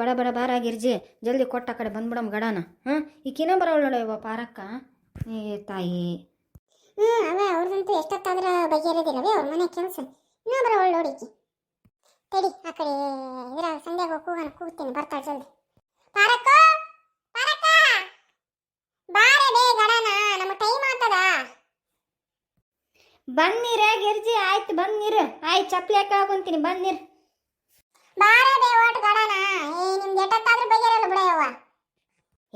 ಬಡ ಬಡ ಬಾರ ಗಿರ್ಜಿ ಜಲ್ದಿ ಕೊಟ್ಟ ಆ ಕಡೆ ಬಂದ್ಬಿಡಮ್ ಗಡಾನ. ಹಾಂ ಈಕಿನ ಬರೋಳು ನೋಡ ಇವ ಪಾರಕ್ಕ. ಏ ತಾಯಿ. ಹ್ಞೂ ಅವೇ ಅವ್ರದಂತೂ ಎಷ್ಟೊತ್ತಾದ್ರೂ ಬಗೆಹರಿದಿಲ್ಲವೇ ಅವ್ರ ಮನೆ ಕೆಲಸ. ಇನ್ನೂ ಬರೋಳು ನೋಡಿಕಿ ತಡಿ ಆ ಕಡೆ ಇದರ ಸಂಧ್ಯಾಗ ಕೂಗನ ಕೂಗ್ತೀನಿ ಬರ್ತಾಳೆ ಜಲ್ದಿ. ಪಾರಕ್ಕ! ಪಾರಕ್ಕ! ಬಾರೆ ಬೇ ಗಡನ ನಮ್ಮ ಟೈಮ್ ಆತದ. ಬನ್ನಿರ ಗಿರ್ಜಿ ಆಯ್ತು ಬನ್ನಿರು. ಆಯ್ತು ಚಪ್ಪಲಿ ಹಾಕಿ ಹಾಕೊಂತೀನಿ ಬನ್ನಿರು. ಬಾರೆ ಬೇ ಗಡನ ಏ ನಿಮ್ದು ಎಷ್ಟೊತ್ತಾದ್ರೂ ಬಗೆಹರಲ್ಲ ಬಿಡಯವ್ವ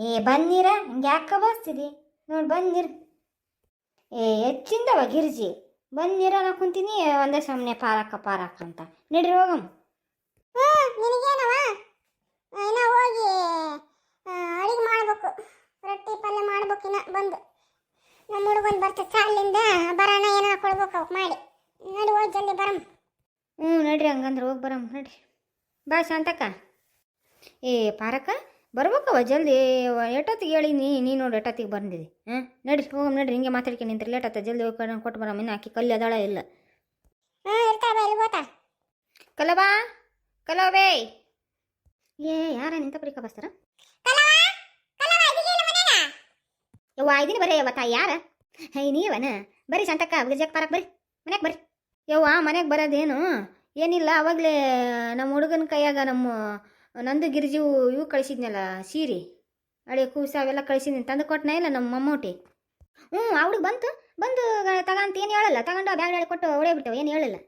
ಏ ಬಂದಿರ ಹಿಂಗೆ ಯಾಕೆ ಬಸ್ತಿದಿ ನೋಡಿ ಬಂದಿರ. ಏ ಹೆಚ್ಚಿಂದ ಗಿರ್ಜಿ. ಬನ್ನಿರ ನಾ ಕುಂತೀನಿ ಒಂದೇ ಸಮನೆ ಪಾರಕ್ಕ ಪಾರಕ್ಕ ಅಂತ. ನಡ್ರಿ ಹೋಗಮ್. ಹ್ಞೂ ನಿನಗೇನವ? ಇನ್ನ ಹೋಗಿ ಅಡಿಗೆ ಮಾಡಬೇಕು. ರೊಟ್ಟಿ ಪಲ್ಯ ಮಾಡ್ಬೇಕಿನ್ನ ಬಂದು. ನಮ್ಮ ಹುಡುಗನ್ ಬರ್ತದೆ ಅಲ್ಲಿಂದ ಬರೋಣ ಏನೋ ಕೊಡ್ಬೇಕು ಅವ್ಕೆ ಮಾಡಿ. ನಡಿ ಹೋಗಿ ಜಲ್ದಿ ಬರಮ್. ಹ್ಞೂ ನಡ್ರಿ ಹಂಗಂದ್ರೆ ಹೋಗಿ ಬರಮ್ ನಡ್ರಿ. ಬಾ ಶಾಂತಕ್ಕ. ಏ ಪಾರಕ್ಕ ಬರ್ಬೇಕವ ಜಲ್ದಿ. ಎಟತ್ತಿಗೆ ಹೇಳಿ ನೀ ನೀ ನೋಡಿ ಎಷ್ಟೊತ್ತಿಗೆ ಬಂದಿದೆ. ಹಾಂ ನಡಿ ಹೋಗಮ್ ನಡ್ರಿ ಹಿಂಗೆ ಮಾತಾಡ್ಕೊಂಡು ನಿಂತ್ರಿ. ಲೇಟ್ ಆತ ಜಲ್ದಿ ಹೋಗಿ ಕಡೆ ಕೊಟ್ಟು ಬರೋಮ್ಮ. ಇನ್ನು ಆಕಿ ಕಲ್ಲಿ ಅದಾಳ ಇಲ್ಲ. ಹ್ಞೂ ಕಲೋ ಕಲಬೇ ಏ ಯಾರ ನಿಂತ ಪರಿಕ ಬಸ್ತಾರ ಕಲವ ಕಲವ ಯವ್ವ ಇದೀನಿ ಬರೀ ಯವ್ವ ತಾಯಿ ಯಾರ? ಹೈ ನೀವನ? ಬರೀ ಶಾಂತಕ್ಕ ವಿಜಯಕ್ ಪಾರಕ್ ಬರ್ರಿ ಮನೆಗೆ ಬರ್ರಿ ಯವ್ವ ಮನೆಗೆ ಬರೋದೇನು? ಏನಿಲ್ಲ ಅವಾಗಲೇ ನಮ್ಮ ಹುಡುಗನ ಕೈಯಾಗ ನಮ್ಮ ನಂದು ಗಿರಿಜಿ ಇವು ಕಳಿಸಿದ್ನಲ್ಲ, ಸೀರೆ? ಅಳೆ ಕೂಸ ಅವೆಲ್ಲ ಕಳಿಸಿದ್ನಿ, ತಂದು ಕೊಟ್ಟನ ಇಲ್ಲ ನಮ್ಮ ಮಮ್ಮೂಟಿ? ಹ್ಞೂ ಅವ್ಳಿಗೆ ಬಂತು, ಬಂದು ತಗಂತ ಏನು ಹೇಳಲ್ಲ, ತಗೊಂಡು ಬ್ಯಾಗ್ ಹೇಳಿ ಕೊಟ್ಟು ಅವಳೇ ಬಿಟ್ಟವು, ಏನು ಹೇಳಲ್ಲ.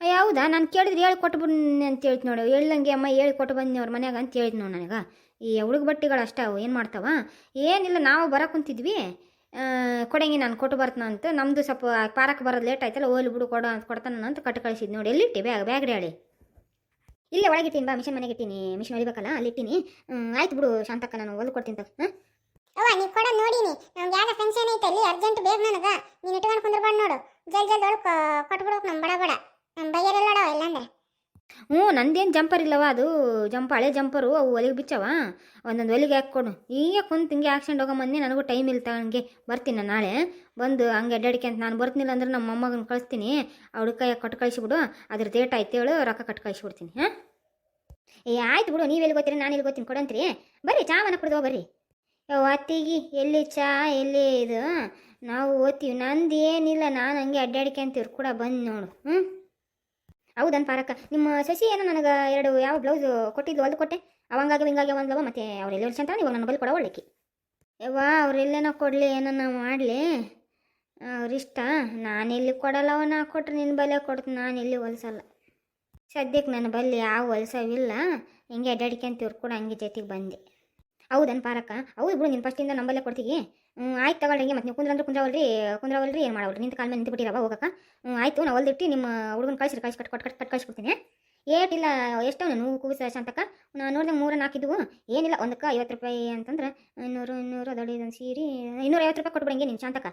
ಹೌದಾ? ನಾನು ಕೇಳಿದ್ರೆ ಹೇಳಿ ಕೊಟ್ಟು ಬನ್ನಿ ಅಂತ ಹೇಳ್ತು ನೋಡಿ ಹೇಳಂಗೆ ಅಮ್ಮ ಹೇಳಿ ಕೊಟ್ಟು ಬಂದಿ ಅವ್ರ ಮನ್ಯಾಗ ಅಂತ ಹೇಳಿದ್ ನೋಡಿ ನನಗೆ. ಈ ಹುಡುಗ ಬಟ್ಟೆಗಳು ಅಷ್ಟೇ ಅವು, ಏನು ಮಾಡ್ತಾವ? ಏನಿಲ್ಲ, ನಾವು ಬರಕ್ಕೆ ಕುಂತಿದ್ವಿ. ಕೊಡಂಗಿ ನಾನು ಕೊಟ್ಟು ಬರ್ತಾನ ಅಂತ ನಮ್ಮದು ಸ್ವಲ್ಪ ಪಾರಕ್ಕೆ ಬರೋದು ಲೇಟ್ ಆಯ್ತಲ್ಲ ಓಲಿ ಬಿಡು, ಕೊಡೋ ಅಂತ ಕೊಡ್ತಾನ ಅಂತ ಕಟ್ಟು ಕಳಿಸಿದ್ ನೋಡಿ. ಎಲ್ಲಿಟ್ಟಿ ಬ್ಯಾಗ್ ಬ್ಯಾಗ್ ಹೇಳಿ ಇಲ್ಲೇ ಒಳಗಿರ್ತೀನಿ ಬಾ ಮಿಷನ್ ಮನೆಗೆ ಇಟ್ಟೀನಿ ಮಿಷನ್ ಹೊಡಿಬೇಕಲ್ಲ ಅಲ್ಲಿ ಇಟ್ಟೀನಿ ಹ್ಮ್, ಆಯ್ತು ಬಿಡು ಶಾಂತಕ್ಕ ನಾನು ಹೊಲ್ದು ಕೊಡ್ತೀನಿ ತಗ ಹಾಂ ಅವ್ವ ನೀ ಕೊಡ ನೋಡಿನಿ. ನಮ್ಗೆ ಫಂಕ್ಷನ್ ಐತೆ ಅಲ್ಲಿ ಅರ್ಜೆಂಟ್ ಬೇಗ ನನಗೆ ನೀನು ಇಟ್ಕೊಂಡು ಕುಂದ್ರಬಾರ್ದು ನೋಡು. ಜಲ್ ಜಲ್ದಿ ಒಳಗೆ ಕೊಟ್ಬಿಡ್ಬೇಕು ನಮ್ಮ ಬಡ ಬಡ. ನಮ್ಮ ಬೈಯರೆಲ್ಲ ಇಲ್ಲಾಂದ್ರೆ. ಹ್ಞೂ, ನಂದೇನು ಜಂಪರ್ ಇಲ್ಲವ ಅದು. ಜಂಪ್ ಹಳೆ ಜಂಪರು ಅವು ಒಲಿಗೆ ಬಿಚ್ಚವ. ಒಂದೊಂದು ಒಲಿಗೆ ಹಾಕ್ಕೊಡು ಈಗ ಕುಂತು ಹಿಂಗೆ ಆಕ್ಸಿಡೆಂಟ್ ಹೋಗೋ ನನಗೂ ಟೈಮ್ ಇಲ್ಲ ತಗೊಂಗೆ ಬರ್ತೀನಿ ನಾಳೆ. ಬಂದು ಹಂಗೆ ಅಡ್ಡಾಡಿಕೆ ಅಂತ ನಾನು ಬರ್ತೀನಿಲ್ಲ ಅಂದ್ರೆ ನಮ್ಮ ಮೊಮ್ಮಗನ ಕಳಿಸ್ತೀನಿ. ಅವ್ರ ಕೈ ಕೊಟ್ಟು ಕಳಿಸಿಬಿಡು. ಅದ್ರ ಡೇಟ್ ಆಯ್ತು ಹೇಳು, ರೊಕ್ಕ ಕಟ್ಟು ಕಳಿಸ್ಬಿಡ್ತೀನಿ, ಹಾಂ? ಏ, ಆಯ್ತು ಬಿಡು. ನೀವು ಎಲ್ಲಿ ಗೊತ್ತೀರಿ? ನಾನು ಇಲ್ಲಿ ಗೊತ್ತೀನಿ ಕೊಡಂತ್ರಿ ಬರ್ರಿ, ಚಾವನ ಕುಡ್ದು ಬರ್ರಿ. ಅತ್ತಿಗಿ, ಎಲ್ಲಿ ಚಾ, ಎಲ್ಲಿ ಇದು? ನಾವು ಓದ್ತೀವಿ. ನಂದು ಏನಿಲ್ಲ. ನಾನು ಹಂಗೆ ಅಡ್ಡಾಡಿಕೆ ಅಂತೀವ್ರು ಕೂಡ ಬಂದು ನೋಡು ಹ್ಞೂ ಹೌದನ್ ಪಾರಕ್ಕ. ನಿಮ್ಮ ಸಸಿ ಏನೋ ನನಗೆ ಎರಡು ಯಾವ ಬ್ಲೌಸ್ ಕೊಟ್ಟಿದ್ದು ಹೊಲ್ದು ಕೊಟ್ಟೆ? ಅವಂಗಾಗಿ ಹಿಂಗಾಗಿ ಒಂದ್ಲವ ಮತ್ತೆ ಅವ್ರು ಎಲ್ಲಿ ಅಂತ ಇವಾಗ ನನ್ನ ಬಲ್ಲಿ ಕೊಡ ಒಳ್ಳೆಕಿ. ಯವ್ವ ಅವ್ರೆಲ್ಲೇನೋ ಕೊಡಲಿ ಏನನ್ನ ಮಾಡಲಿ? ಅವ್ರಿಷ್ಟ ನಾನು ಇಲ್ಲಿ ಕೊಡಲ್ಲವ ನಾ ಕೊಟ್ರೆ ನಿನ್ನ ಬಲ್ಲೆ ಕೊಡ್ತೀನಿ. ನಾನು ಇಲ್ಲಿ ಹೊಲ್ಸಲ್ಲ? ಸದ್ಯಕ್ಕೆ ನನ್ನ ಬಲ್ಲಿ ಯಾವ ಹೊಲ್ಸವಿಲ್ಲ. ಹಿಂಗೆ ಅಡ್ಡಾಡಿಕೆ ಅಂತ ಇವ್ರು ಕೂಡ ಹಂಗೆ ಜೊತೆಗೆ ಬಂದೆ. ಹೌದನ್ ಪಾರಕ್ಕ. ಹೌದು ಬಿಡು ನಿನ್ನ ಫಸ್ಟಿಂದ ನಂಬಲ್ಲೇ ಕೊಡ್ತೀವಿ ಆಯ್ತು ತಗೊಳ್ಳಿ ಹಿಂಗೆ ಮತ್ತೆ ನೀವು ಕುಂದ್ರಂದ್ರೆ ಕುಂದ್ರವಲ್ರಿ ಕುಂದ್ರವಲ್ರಿ, ಏನು ಮಾಡವಲ್ರಿ? ನಿಂತ ಕಾಲ ಮೇಲೆ ನಿಂತು ಬಿಟ್ಟಿರವ ಹೋಗಕ್ಕ ಆಯಿತು, ನಾವು ಹೊಲ್ದಿಟ್ಟು ನಿಮ್ಮ ಹುಡುಗನ ಕಳಿಸಿ ಕಳ್ಸಿ, ಕಟ್ ಕಟ್ ಕಟ್ ಕಟ್ ಕಳಿಸ್ಕೊಡ್ತೀನಿ. ಏಟಿಲ್ಲ ಎಷ್ಟೋ ನೀವು ಕೂಸ ಶಾಂತಕ್ಕ ನಾನು ನೋಡಿದೆ ಮೂರ ನಾಲ್ಕಿದ್ವು ಏನಿಲ್ಲ, ಒಂದಕ್ಕೆ ಐವತ್ತು ರೂಪಾಯಿ ಅಂತಂದ್ರೆ ಇನ್ನೂರು ಇನ್ನೂರು ಅದಡಿ ಒಂದು ಸೀರೆ, ಇನ್ನೂರ ಐವತ್ತು ರೂಪಾಯಿ ಕೊಟ್ಬಿಡಂಗೆ ನೀನು ಶಾಂತಕ್ಕ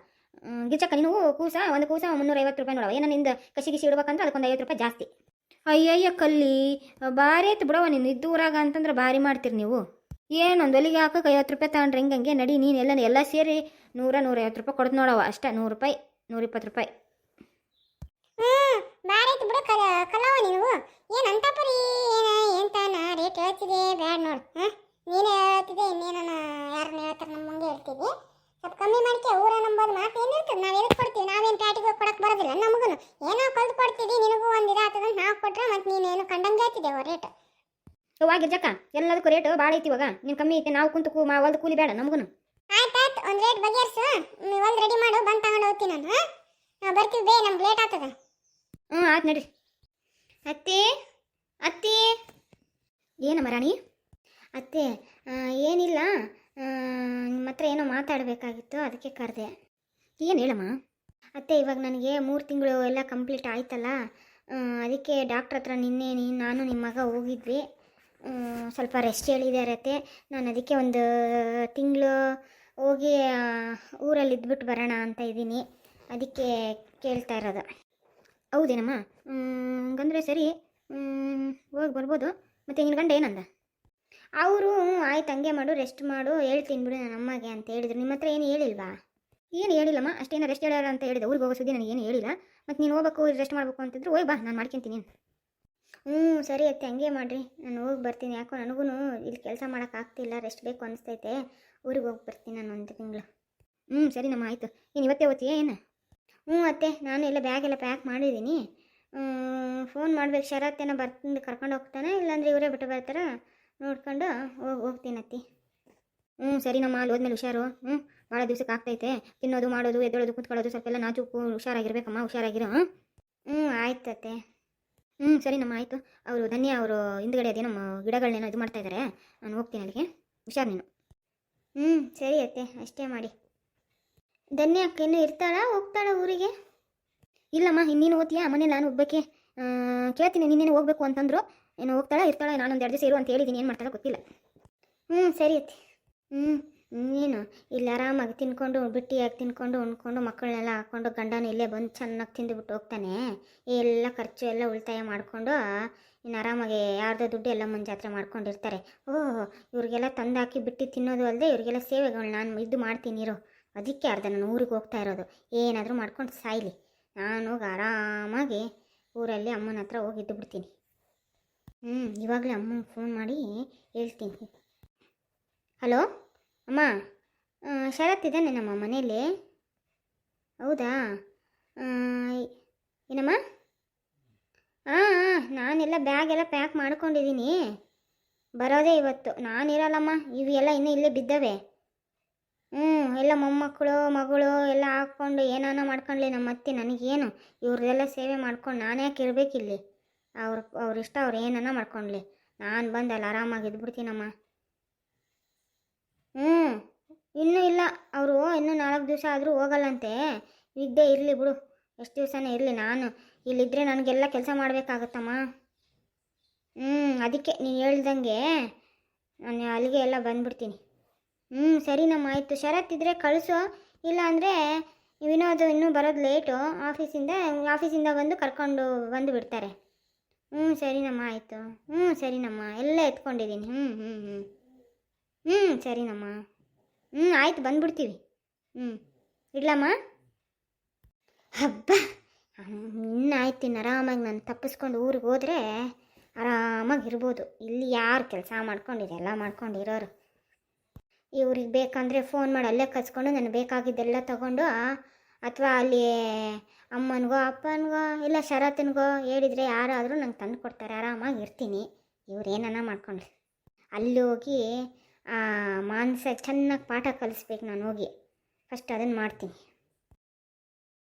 ಗಿರ್ಚಕ್ಕ ನೀನು ಕೂಸ, ಒಂದು ಕೂಸ ಮುನ್ನೂರ ಐವತ್ತು ರೂಪಾಯಿ ನೋಡವ. ಏನೋ ನಿಂದ ಕಸಿ ಗಿಸಿ ಇಡ್ಬೇಕಂದ್ರೆ ಅದಕ್ಕೊಂದು ಐವತ್ತು ರೂಪಾಯಿ ಜಾಸ್ತಿ. ಅಯ್ಯಯ್ಯ ಕಲ್ಲಿ, ಬಾರಿ ಆಯ್ತು ಬಿಡವ ನೀನು ಇದ್ದೂರಾಗ ಅಂತಂದ್ರೆ ಭಾರಿ ಮಾಡ್ತೀರಿ ನೀವು. ಏನೊಂದು ಒಲಿಗೆ ಹಾಕಕ್ಕೆ ಐವತ್ತು ರೂಪಾಯಿ ತಗೊಂಡ್ರೆ ಹಿಂಗಂಗೆ ನಡಿ, ನೀನು ಎಲ್ಲ ಎಲ್ಲ ಸೇರಿ ನೂರ ನೂರೈವತ್ತು ರೂಪಾಯಿ ಕೊಡ್ದು ನೋಡವ ಅಷ್ಟೇ. ನೂರು ರೂಪಾಯಿ ನೂರಿಪ್ಪತ್ತು ರೂಪಾಯಿ. ಹ್ಮ್ ಬಾರೈತಿ ಬಿಡು ಕಲ ಕಲವ ನೀವು ಏನು ಅಂತ ಪರಿ, ಏನ, ಎಂತ ನಾ ರೇಟ್ ಹೇಳ್ತಿದೆ ಬ್ಯಾಡ್ ನೋಡು. ಹಾ ನೀನೇ ಹೇಳ್ತಿದ್ದೆ, ಇನ್ನೇನ ಯಾರನ್ನ ಹೇಳ್ತಾರೆ ನಮ್ಮ ಮುಂದೆ ಹೇಳ್ತಿದ್ದೆ. ಸ್ವಲ್ಪ ಕಮ್ಮಿ ಮಾಡ್ಕೆ, ಊರ ನಂಬೋದು ಮಾತು ಏನು ಇರ್ತದೆ? ನಾವು ಎದಕ್ಕೆ ಕೊಡ್ತೀವಿ? ನಾವೇನು ಪ್ಯಾಟಿಗೆ ಕೊಡಕ್ಕೆ ಬರೋದಿಲ್ಲ ನಮಗೂ ಏನೋ ಕಲ್ತು ಕೊಡ್ತಿದ್ದಿ, ನಿನಗೂ ಒಂದು ಇದಾಗ್ತದೆ ನಾವು ಕೊಟ್ರೆ ಮತ್ತೆ ನೀನೇನು ಕಂಡಂಗೆ ಹೇಳ್ತಿದ್ದೇವ ರೇಟ್ ಇವಾಗ ಗಿರ್ಜಕ್ಕ ಎಲ್ಲದಕ್ಕೂ ರೇಟ್ ಭಾಳ ಐತಿ ಇವಾಗ. ನೀವು ಕಮ್ಮಿ ಐತೆ ನಾವು ಕುಂತು ಕೂ ಮಾ ಹೊಲ್ದು ಕೂಲಿ ಬೇಡ ನಮಗೂ ಆಯ್ತಾಯ್ತು ಒಂದು ರೇಟ್ ಬಗೆಹರಿಸು. ಒಂದು ರೆಡಿ ಮಾಡು ಬಂದು ತಗೊಂಡು ಹೋಗ್ತೀನಿ ನಾನು ಹಾಂ? ಬರ್ತೀವಿ ಬೇ ನಮ್ಗೆ ಲೇಟ್ ಆಗ್ತದೆ. ಹ್ಞೂ ಆಯ್ತು ನಡ್ರಿ. ಅತ್ತೆ ಅತ್ತೆ. ಏನಮ್ಮ ರಾಣಿ? ಅತ್ತೆ ಏನಿಲ್ಲ. ನಿಮ್ಮ ಹತ್ರ ಏನೋ ಮಾತಾಡಬೇಕಾಗಿತ್ತು ಅದಕ್ಕೆ ಕರೆದೆ. ಏನು ಹೇಳಮ್ಮ? ಅತ್ತೆ ಇವಾಗ ನನಗೆ ಮೂರು ತಿಂಗಳು ಎಲ್ಲ ಕಂಪ್ಲೀಟ್ ಆಯ್ತಲ್ಲ. ಅದಕ್ಕೆ ಡಾಕ್ಟ್ರ್ ಹತ್ರ ನಿನ್ನೆ ನೀನು ನಾನು ನಿಮ್ಮ ಮಗ ಹೋಗಿದ್ವಿ. ಸ್ವಲ್ಪ ರೆಸ್ಟ್ ಹೇಳಿದ್ದಾರೆ ಅತ್ತೆ ನಾನು ಅದಕ್ಕೆ ಒಂದು ತಿಂಗಳು ಹೋಗಿ ಊರಲ್ಲಿ ಇದ್ಬಿಟ್ಟು ಬರೋಣ ಅಂತ ಇದ್ದೀನಿ. ಅದಕ್ಕೆ ಕೇಳ್ತಾ ಇರೋದು. ಹೌದೇನಮ್ಮ? ಹಂಗಂದ್ರೆ ಸರಿ ಹೋಗಿ ಬರ್ಬೋದು. ಮತ್ತು ನಿನ್ನ ಗಂಡ ಏನಂದ? ಅವರು ಆಯ್ತು, ಹಂಗೆ ಮಾಡು ರೆಸ್ಟ್ ಮಾಡು, ಹೇಳ್ತೀನಿ ಬಿಡು ನನ್ನ ಅಮ್ಮಗೆ ಅಂತ ಹೇಳಿದ್ರು. ನಿಮ್ಮ ಹತ್ರ ಏನು ಹೇಳಿಲ್ವಾ? ಏನು ಹೇಳಿಲ್ಲಮ್ಮ, ಅಷ್ಟೇನೋ ರೆಸ್ಟ್ ಹೇಳ್ಯಾರ ಅಂತ ಹೇಳಿದೆ. ಊರಿಗೆ ಹೋಗೋ ಸುದ್ದಿ ನನಗೆ ಏನು ಹೇಳಿಲ್ಲ. ಮತ್ತು ನೀನು ಹೋಗ್ಬೇಕು ರೆಸ್ಟ್ ಮಾಡಬೇಕು ಅಂತಿದ್ರು, ಹೋಯ್ ಬಾ, ನಾನು ಮಾಡ್ಕೊಂತೀನಿ ಹ್ಞೂ, ಸರಿ ಅತ್ತೆ, ಹಂಗೆ ಮಾಡಿರಿ. ನಾನು ಹೋಗಿ ಬರ್ತೀನಿ. ಯಾಕೋ ನನಗೂ ಇಲ್ಲಿ ಕೆಲಸ ಮಾಡೋಕ್ಕಾಗ್ತಿಲ್ಲ ರೆಸ್ಟ್ ಬೇಕು ಅನಿಸ್ತೈತೆ. ಊರಿಗೆ ಹೋಗಿ ಬರ್ತೀನಿ ನಾನು ಒಂದು ತಿಂಗಳು. ಹ್ಞೂ, ಸರಿ ನಮ್ಮ ಆಯಿತು. ನೀನು ಇವತ್ತೇ ಓದ್ತೀಯ ಏನು? ಹ್ಞೂ ಅತ್ತೆ, ನಾನು ಎಲ್ಲ ಬ್ಯಾಗ್ ಎಲ್ಲ ಪ್ಯಾಕ್ ಮಾಡಿದ್ದೀನಿ. ಫೋನ್ ಮಾಡ್ಬೇಕು. ಶರತ್ತೇನೋ ಬರ್ತಿಂದು ಕರ್ಕೊಂಡು ಹೋಗ್ತಾನೆ, ಇಲ್ಲಾಂದ್ರೆ ಇವರೇ ಬಿಟ್ಟು ಬರ್ತಾರ. ನೋಡ್ಕೊಂಡು ಹೋಗಿ, ಹೋಗ್ತೀನಿ ಅತ್ತಿ. ಹ್ಞೂ, ಸರಿ ನಮ್ಮ ಅಲ್ಲಿ ಹೋದ್ಮೇಲೆ ಹುಷಾರು. ಹ್ಞೂ, ಭಾಳ ದಿವ್ಸಕ್ಕೆ ಆಗ್ತೈತೆ. ತಿನ್ನೋದು, ಮಾಡೋದು, ಎದ್ದೋಳೋದು, ಕುತ್ಕೊಳ್ಳೋದು, ಸ್ವಲ್ಪ ಎಲ್ಲ ನಾಚು ಹುಷಾರಾಗಿರ್ಬೇಕಮ್ಮ, ಹುಷಾರಾಗಿರೋ. ಹ್ಞೂ, ಆಯ್ತು ಅತ್ತೆ. ಹ್ಞೂ ಸರಿ ನಮ್ಮ ಆಯಿತು. ಅವರು ಧನ್ಯ, ಅವರು ಹಿಂದ್ಗಡೆ ಅದೇ ನಮ್ಮ ಗಿಡಗಳನ್ನೇನೋ ಇದು ಮಾಡ್ತಾ ಇದ್ದಾರೆ ನಾನು ಹೋಗ್ತೀನಿ ಅಲ್ಲಿಗೆ. ಹುಷಾರು ನೀನು. ಹ್ಞೂ ಸರಿ ಅತ್ತೆ, ಅಷ್ಟೇ ಮಾಡಿ. ಧನ್ಯ ಇನ್ನೂ ಇರ್ತಾಳಾ? ಹೋಗ್ತಾಳ ಊರಿಗೆ? ಇಲ್ಲಮ್ಮ ಇನ್ನೇನು ಓದ್ತೀಯಾ ಮನೇಲಿ ನಾನು ಹೋಗ್ಬೇಕೆ ಕೇಳ್ತೀನಿ ನಿನ್ನೇನು ಹೋಗ್ಬೇಕು ಅಂತಂದ್ರು. ಏನು ಹೋಗ್ತಾಳ, ಇರ್ತಾಳ? ನಾನೊಂದು ಎರಡು ದಿವಸ ಇರು ಅಂತ ಹೇಳಿದ್ದೀನಿ ಏನು ಮಾಡ್ತಾಳೆ ಗೊತ್ತಿಲ್ಲ. ಹ್ಞೂ ಸರಿ ಅತ್ತೆ. ಹ್ಞೂ ಇನ್ನೇನು ಇಲ್ಲಿ ಆರಾಮಾಗಿ ತಿನ್ಕೊಂಡು, ಬಿಟ್ಟಿಯಾಗಿ ತಿನ್ಕೊಂಡು, ಉಣ್ಕೊಂಡು, ಮಕ್ಕಳನ್ನೆಲ್ಲ ಹಾಕ್ಕೊಂಡು ಗಂಡನ ಇಲ್ಲೇ ಬಂದು ಚೆನ್ನಾಗಿ ತಿಂದುಬಿಟ್ಟು ಹೋಗ್ತಾನೆ. ಎಲ್ಲ ಖರ್ಚು ಎಲ್ಲ ಉಳಿತಾಯ ಮಾಡಿಕೊಂಡು, ಇನ್ನು ಆರಾಮಾಗಿ ಯಾರ್ದೋ ದುಡ್ಡು ಎಲ್ಲ ಮುಂದೆ ಜಾತ್ರೆ ಮಾಡ್ಕೊಂಡಿರ್ತಾರೆ. ಓಹ್, ಇವ್ರಿಗೆಲ್ಲ ತಂದಾಕಿ ಬಿಟ್ಟು ತಿನ್ನೋದು ಅಲ್ಲದೆ ಇವ್ರಿಗೆಲ್ಲ ಸೇವೆಗಳು ನಾನು ಇದು ಮಾಡ್ತೀನಿ ಇರೋ. ಅದಕ್ಕೆ ಅರ್ಧ ನಾನು ಊರಿಗೆ ಹೋಗ್ತಾ ಇರೋದು. ಏನಾದರೂ ಮಾಡ್ಕೊಂಡು ಸಾಯ್ಲಿ. ನಾನು ಹೋಗಿ ಆರಾಮಾಗಿ ಊರಲ್ಲಿ ಅಮ್ಮನ ಹತ್ರ ಹೋಗಿ ಇದ್ದು ಬಿಡ್ತೀನಿ. ಹ್ಞೂ ಇವಾಗಲೇ ಅಮ್ಮಂಗೆ ಫೋನ್ ಮಾಡಿ ಹೇಳ್ತೀನಿ. ಹಲೋ? ಅಮ್ಮ ಶರತ್ ಇದ್ದಾನೆ ನಮ್ಮ ಮನೇಲಿ ಹೌದಾ? ಏನಮ್ಮ? ಹಾಂ ನಾನೆಲ್ಲ ಬ್ಯಾಗ್ ಎಲ್ಲ ಪ್ಯಾಕ್ ಮಾಡ್ಕೊಂಡಿದ್ದೀನಿ. ಬರೋದೇ ಇವತ್ತು. ನಾನಿರಲ್ಲಮ್ಮ ಇವು ಎಲ್ಲ ಇನ್ನೂ ಇಲ್ಲೇ ಬಿದ್ದವೆ. ಹ್ಞೂ ಎಲ್ಲ ಮೊಮ್ಮಕ್ಕಳು, ಮಗಳು ಎಲ್ಲ ಹಾಕ್ಕೊಂಡು ಏನಾನ ಮಾಡ್ಕೊಂಡ್ಲಿ ನಮ್ಮ ಅತ್ತೆ, ನನಗೇನು? ಇವ್ರದೆಲ್ಲ ಸೇವೆ ಮಾಡ್ಕೊಂಡು ನಾನು ಯಾಕೆ ಇರಬೇಕಿಲ್ಲಿ ಅವ್ರ ಅವ್ರ ಇಷ್ಟ, ಅವ್ರು ಏನಾನ ಮಾಡ್ಕೊಂಡ್ಲಿ. ನಾನು ಬಂದು ಅಲ್ಲಿ ಆರಾಮಾಗಿ ಇದ್ಬಿಡ್ತೀನಮ್ಮ. ಹ್ಞೂ ಇನ್ನೂ ಇಲ್ಲ. ಅವರು ಇನ್ನೂ ನಾಲ್ಕು ದಿವಸ ಆದರೂ ಹೋಗಲ್ಲಂತೆ. ಇದ್ದೇ ಇರಲಿ ಬಿಡು. ಎಷ್ಟು ದಿವಸನೇ ಇರಲಿ ನಾನು. ಇಲ್ಲಿದ್ದರೆ ನನಗೆಲ್ಲ ಕೆಲಸ ಮಾಡಬೇಕಾಗತ್ತಮ್ಮ. ಹ್ಞೂ ಅದಕ್ಕೆ ನೀನು ಹೇಳ್ದಂಗೆ ನಾನು ಅಲ್ಲಿಗೆ ಎಲ್ಲ ಬಂದುಬಿಡ್ತೀನಿ. ಹ್ಞೂ ಸರಿನಮ್ಮ, ಆಯಿತು. ಶರತ್ ಇದ್ದರೆ ಕಳಿಸು. ಇಲ್ಲ ಅಂದರೆ ವಿನೋದ್ ಇನ್ನೂ ಬರೋದು ಲೇಟು ಆಫೀಸಿಂದ ಆಫೀಸಿಂದ ಬಂದು ಕರ್ಕೊಂಡು ಬಂದು ಬಿಡ್ತಾರೆ. ಹ್ಞೂ ಸರಿನಮ್ಮ, ಆಯಿತು. ಹ್ಞೂ ಸರಿನಮ್ಮ. ಎಲ್ಲ ಎತ್ಕೊಂಡಿದ್ದೀನಿ. ಹ್ಞೂ ಹ್ಞೂ ಹ್ಞೂ ಹ್ಞೂ ಸರಿನಮ್ಮ. ಹ್ಞೂ ಆಯ್ತು, ಬಂದ್ಬಿಡ್ತೀವಿ. ಹ್ಞೂ ಇಡ್ಲಮ್ಮ? ಹಬ್ಬ. ಇನ್ನಾಯ್ತು ಇನ್ನು ಆರಾಮಾಗಿ ನಾನು ತಪ್ಪಿಸ್ಕೊಂಡು ಊರಿಗೆ ಹೋದರೆ ಆರಾಮಾಗಿ ಇರ್ಬೋದು. ಇಲ್ಲಿ ಯಾರು ಕೆಲಸ ಮಾಡ್ಕೊಂಡು ಇದೆಲ್ಲ ಮಾಡ್ಕೊಂಡಿರೋರು. ಇವ್ರಿಗೆ ಬೇಕಂದರೆ ಫೋನ್ ಮಾಡಿ ಅಲ್ಲೇ ಕಸ್ಕೊಂಡು ನನಗೆ ಬೇಕಾಗಿದ್ದೆಲ್ಲ ತಗೊಂಡು, ಅಥವಾ ಅಲ್ಲಿ ಅಮ್ಮನಿಗೋ, ಅಪ್ಪನಿಗೋ, ಇಲ್ಲ ಶರತ್ನಿಗೋ ಹೇಳಿದರೆ ಯಾರಾದರೂ ನಂಗೆ ತಂದು ಕೊಡ್ತಾರೆ, ಆರಾಮಾಗಿ ಇರ್ತೀನಿ. ಇವ್ರು ಏನನ್ನ ಮಾಡ್ಕೊಂಡು ಅಲ್ಲಿ ಹೋಗಿ ಮಾನಸ ಚೆನ್ನಾಗಿ ಪಾಠ ಕಲಿಸ್ಬೇಕು ನಾನು ಹೋಗಿ. ಫಸ್ಟ್ ಅದನ್ನು ಮಾಡ್ತೀನಿ.